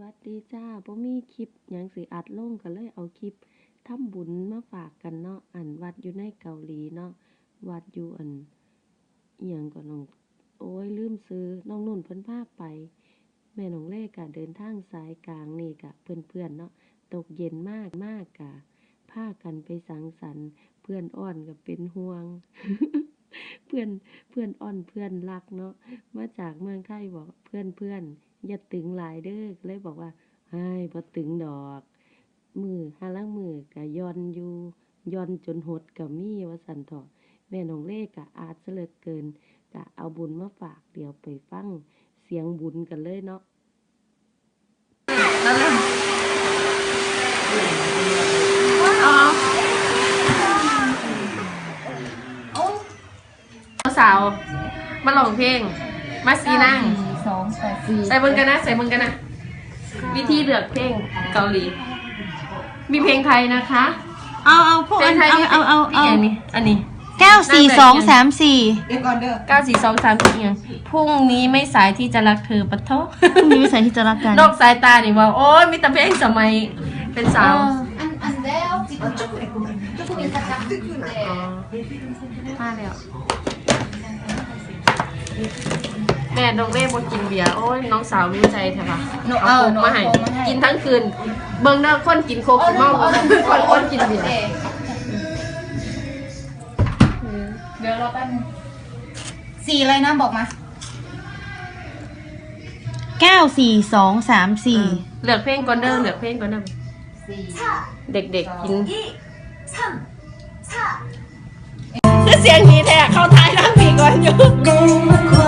วัดดีจ้าบ่มีคลิปหยังสิอัดลงก็เลยเอาคลิปทำบุญมาฝากกันเนาะ อันวัดอยู่ในเกาหลีเนาะ วัดอยู่อันเอิหยังก็น้อง โอ้ยลืมซื้อ น้องนุ่นเพิ่นพาไป แม่น้องเล่กะเดินทางสายกลางนี่กะ เพื่อนๆเนาะ ตกเย็นมากมากกะพากันไปสังสรรค์ เพื่อนอ้อนก็เป็นห่วง เพื่อนเพื่อนอ้อนเพื่อนรักเนาะมาจากเมืองไทยบอกเพื่อนเพื่อนอย่าตึงหลายเด้อเลยบอกว่าไอ้ยบ่ตึงดอก มือหาลังมือก็ย่อนอยู่ย่อนจนหดก็มีว่าสันเถาะแม่นองเล่กะอาจเลือเกินกะเอาบุญมาฝากเดี๋ยวไปฟังเสียงบุญกันเลยเนาะ สาวมาลองเพลง มาซีนั่งสองแปดสี่ใส่เบิ่งกันนะ ใส่เบิ่งกันนะ วิธีเลือกเพลงเกาหลี มีเพลงไทยนะคะ เอาเอาพวกเพลอังนไทยเอามีเอาเอามีเอาอย่างนี้อันนี้ เก้าสี่สองสามสี่เก้าสี่สองสามสี่อย่างพรุ่งนี้ไม่สายที่จะรักเธอปะโทพรุ่งนี้วิสัยที่จะรักกันนอกสายตานี่ว่า โอ้ยมีแต่เพลงสมัยเป็นสาวอันอันเดียวจิบจุกจุกมีสักจักตึกอยู่เลยมาแล้ว แม่น้องเล่บกินเบียร์โอ้ยน้องสาวรู้ใจแท้ปะหนูเอาเอาโคกหนูมาเอาให้โคกมาให้ กินทั้งคืน เบิ่งเด้อคนกินโคกกินเมาคนคนกินเบียร์เดี๋ยวเราแป๊บนึงสี่อะไรนะบอกมา เก้าสี่สองสามสี่เหลือกเพลงก่อนเด้อเหลือกเพลงก่อนเด้อสี่เด็กๆกิน คือเสียงนี้แท้เข้าท้า ย